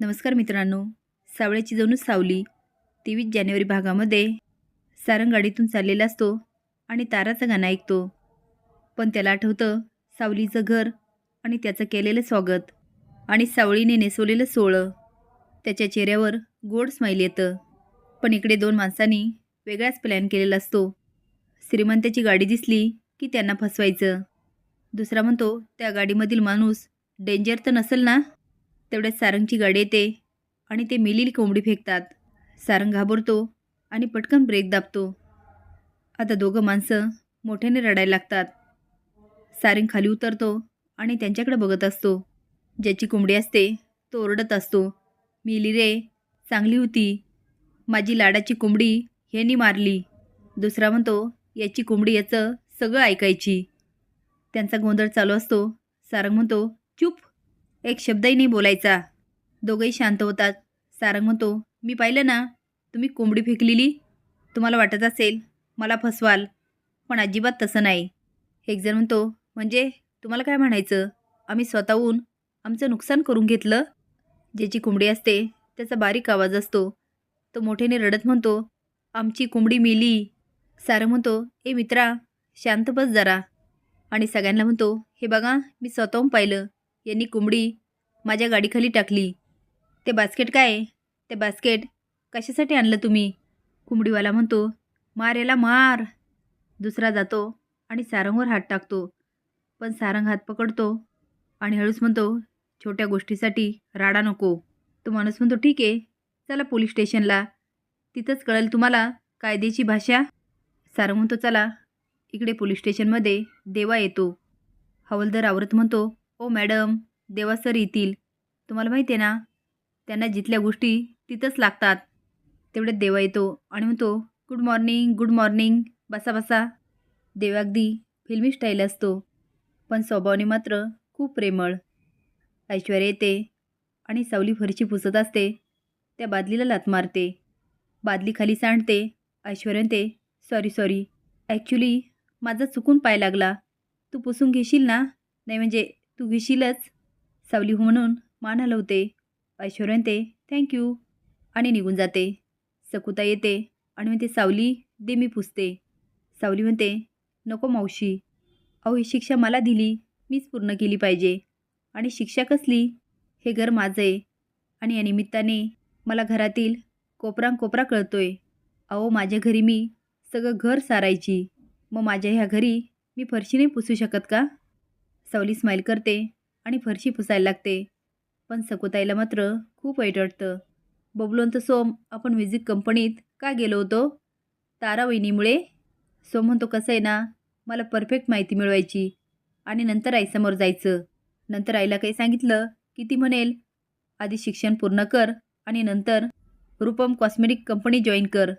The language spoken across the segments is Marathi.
नमस्कार मित्रांनो. सावळ्याची जणू सावली. तेवीस जानेवारी भागामध्ये सारंग गाडीतून चाललेला असतो आणि ताराचं गाणं ऐकतो. पण त्याला आठवतं सावलीचं घर आणि त्याचं केलेलं स्वागत आणि सावळीने नेसवलेलं सोळं. त्याच्या चेहऱ्यावर गोड स्माईल येतं. पण इकडे दोन माणसांनी वेगळाच प्लॅन केलेला असतो. श्रीमंताची गाडी दिसली की त्यांना फसवायचं. दुसरा म्हणतो त्या गाडीमधील माणूस डेंजर तर नसेल ना? तेवढ्यात सारंगची गाडी येते आणि ते मेलेली कोंबडी फेकतात. सारंग घाबरतो आणि पटकन ब्रेक दाबतो. आता दोघं माणसं मोठ्याने रडायला लागतात. सारंग खाली उतरतो आणि त्यांच्याकडे बघत असतो. ज्याची कोंबडी असते तो ओरडत असतो. मेली रे चांगली होती. माझी लाडाची कोंबडी ह्यानी मारली. दुसरा म्हणतो याची कोंबडी याचं सगळं ऐकायची. त्यांचा गोंधळ चालू असतो. सारंग म्हणतो चुप एक शब्दही नाही बोलायचा. दोघंही शांत होतात. सारंग म्हणतो मी पाहिलं ना तुम्ही कोंबडी फेकलेली? तुम्हाला वाटत असेल मला फसवाल पण अजिबात तसं नाही. एक जण म्हणतो म्हणजे तुम्हाला काय म्हणायचं? आम्ही स्वतःहून आमचं नुकसान करून घेतलं? ज्याची कोंबडी असते त्याचा बारीक आवाज असतो. तो मोठ्याने रडत म्हणतो आमची कोंबडी मेली. सारंग म्हणतो ए मित्रा शांत बस जरा. आणि सगळ्यांना म्हणतो हे बघा मी स्वतःहून पाहिलं. यांनी कोंबडी माझ्या गाडीखाली टाकली. ते बास्केट काय? आहे? ते बास्केट कशासाठी आणलं तुम्ही? कोंबडीवाला म्हणतो मार याला मार. दुसरा जातो आणि सारंगवर हात टाकतो. पण सारंग हात पकडतो आणि हळूच म्हणतो छोट्या गोष्टीसाठी राडा नको. तो माणूस म्हणतो ठीक आहे चला पोलीस स्टेशनला. तिथंच कळेल तुम्हाला कायद्याची भाषा. सारंग म्हणतो चला इकडे पोलीस स्टेशनमध्ये देवा येतो. हवलदार आवरत म्हणतो ओ मॅडम. देवा सर येतील. तुम्हाला माहिती आहे ना त्यांना जिथल्या गोष्टी तिथंच लागतात. तेवढ्यात देवा येतो आणि म्हणतो गुड मॉर्निंग गुड मॉर्निंग. बसा बसा. देवा अगदी फिल्मी स्टाईल असतो पण स्वभावाने मात्र खूप प्रेमळ. ऐश्वर्या येते आणि सावली फरची पुसत असते. त्या बादलीला लात मारते. बादली खाली सांडते. ऐश्वर्या ते सॉरी सॉरी. ॲक्च्युली माझा चुकून पाय लागला. तू पुसून घेशील ना? नाही म्हणजे तू घेशीलच. सावली हो म्हणून मान हलवते. ऐश्वर्यन थँक्यू आणि निघून जाते. सकुता येते आणि म्हणते सावली दे मी पुसते. सावली म्हणते नको मावशी. अहो ही शिक्षा मला दिली. मीच पूर्ण केली पाहिजे. आणि शिक्षा कसली? हे घर माझं आहे. आणि या निमित्ताने मला घरातील कोपरा कोपरा कळतोय. अहो माझ्या घरी मी सगळं घर सारायची. मग माझ्या ह्या घरी मी फरशी नाही पुसू शकत का? सावली स्माईल करते आणि फरशी पुसायला लागते. पण सकुताईला मात्र खूप वाईट वाटतं. बबलवंत सोम आपण म्युझिक कंपनीत का गेलो होतो? तारा वहिनीमुळे सोम म्हणतो कसं आहे ना? मला परफेक्ट माहिती मिळवायची. आणि नंतर आईसमोर जायचं. नंतर आईला काही सांगितलं की ती म्हणेल आधी शिक्षण पूर्ण कर आणि नंतर रूपम कॉस्मेटिक कंपनी जॉईन कर.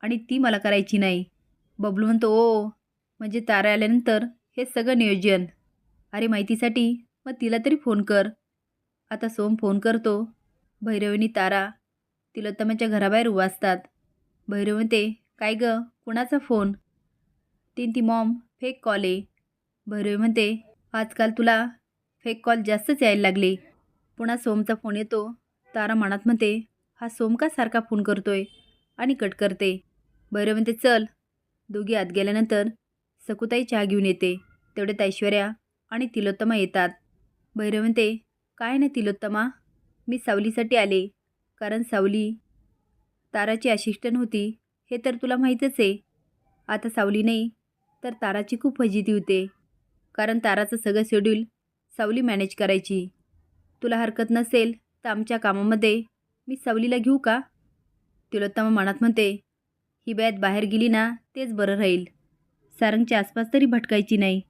आणि ती मला करायची नाही. बबलू म्हणतो ओ म्हणजे तारा आल्यानंतर हे सगळं नियोजन. अरे माहितीसाठी? मग तिला तरी फोन कर. आता सोम फोन करतो. भैरवीनी तारा तिलोत्तमाच्या घराबाहेर उभा असतात भैरव काय ग कुणाचा फोन? तीन ती मॉम फेक कॉल आहे भैरवी म्हणते आजकाल तुला फेक कॉल जास्तच यायला लागले. पुन्हा सोमचा फोन येतो. तारा मनात म्हणते हा सोम का सारखा फोन करतोय? आणि कट करते. भैरव म्हणते चल. दोघी आत गेल्यानंतर सकुताई चहा घेऊन येते. तेवढ्यात ऐश्वर्या आणि तिलोत्तमा येतात. भैरव म्हणते काय नाही तिलोत्तमा? मी सावलीसाठी आले. कारण सावली ताराची असिस्टंट होती. हे तर तुला माहीतच आहे. आता सावली नाही तर ताराची खूप फजिती होते. कारण ताराचं सगळं शेड्यूल सावली मॅनेज करायची. तुला हरकत नसेल तर आमच्या कामामध्ये मी सावलीला घेऊ का? तिलोत्तमा मनात म्हणते ही बॅत बाहेर गेली ना तेच बरं राहील. सारंगच्या आसपास तरी भटकायची नाही.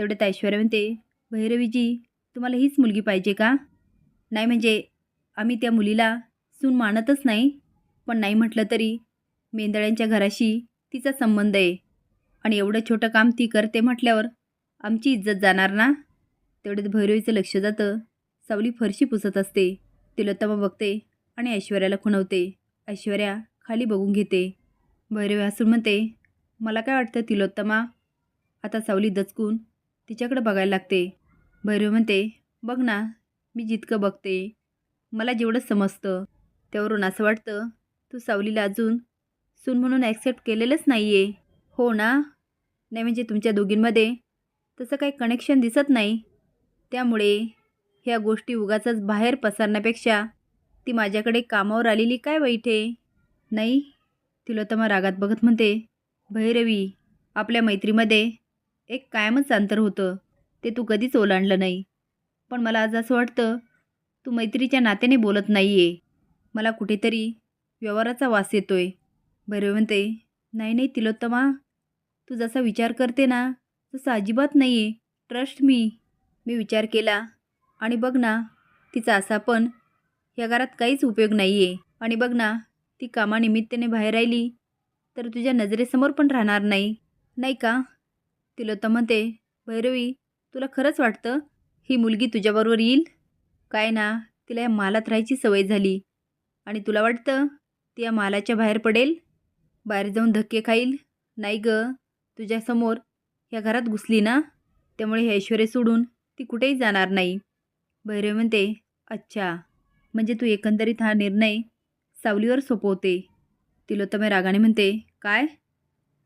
तेवढ्यात ऐश्वर्या म्हणते भैरवीजी तुम्हाला हीच मुलगी पाहिजे का? नाही म्हणजे आम्ही त्या मुलीला सून मानतच नाही पण नाही म्हटलं तरी मेंदळ्यांच्या घराशी तिचा संबंध आहे. आणि एवढं छोटं काम ती करते म्हटल्यावर आमची इज्जत जाणार ना? तेवढ्यात भैरवीचं लक्ष जातं. सावली फरशी पुसत असते. तिलोत्तमा बघते आणि ऐश्वर्याला खुणवते. ऐश्वर्या खाली बघून घेते. भैरवी हसून म्हणते मला काय वाटतं तिलोत्तमा आता सावली दचकून तिच्याकडे बघायला लागते. भैरव म्हणते बघ ना मी जितकं बघते मला जेवढं समजतं त्यावरून असं वाटतं तू सावलीला अजून सून म्हणून ॲक्सेप्ट केलेलंच नाही आहे हो ना? नाही म्हणजे तुमच्या दोघींमध्ये तसं काही कनेक्शन दिसत नाही. त्यामुळे ह्या गोष्टी उगाचच बाहेर पसरण्यापेक्षा ती माझ्याकडे कामावर आलेली काय वाईट आहे? नाही? तिलोत्तमा रागात बघत म्हणते भैरवी आपल्या मैत्रीमध्ये एक कायमच अंतर होतं. ते तू कधीच ओलांडलं नाही. पण मला आज असं वाटतं तू मैत्रीच्या नात्याने बोलत नाही आहे मला कुठेतरी व्यवहाराचा वास येतोय. भैरवी म्हणते नाही नाही तिलोत्तमा तू जसा विचार करते ना तसं अजिबात नाही आहे ट्रस्ट मी मी विचार केला. आणि बघ ना तिचा असा पण या घरात काहीच उपयोग नाही आहे आणि बघ ना ती कामानिमित्ताने बाहेर राहिली तर तुझ्या नजरेसमोर पण राहणार नाही. नाही का? तिलोत्तम म्हणते भैरवी तुला खरंच वाटतं ही मुलगी तुझ्याबरोबर येईल? काय ना तिला या मालात राहायची सवय झाली. आणि तुला वाटतं ती या मालाच्या बाहेर पडेल? बाहेर जाऊन धक्के खाईल? नाही ग तुझ्यासमोर या घरात घुसली ना त्यामुळे हे ऐश्वर्य सोडून ती कुठेही जाणार नाही. भैरवी म्हणते अच्छा म्हणजे तू एकंदरीत हा निर्णय सावलीवर सोपवते. तिलोत्तमे रागाने म्हणते काय?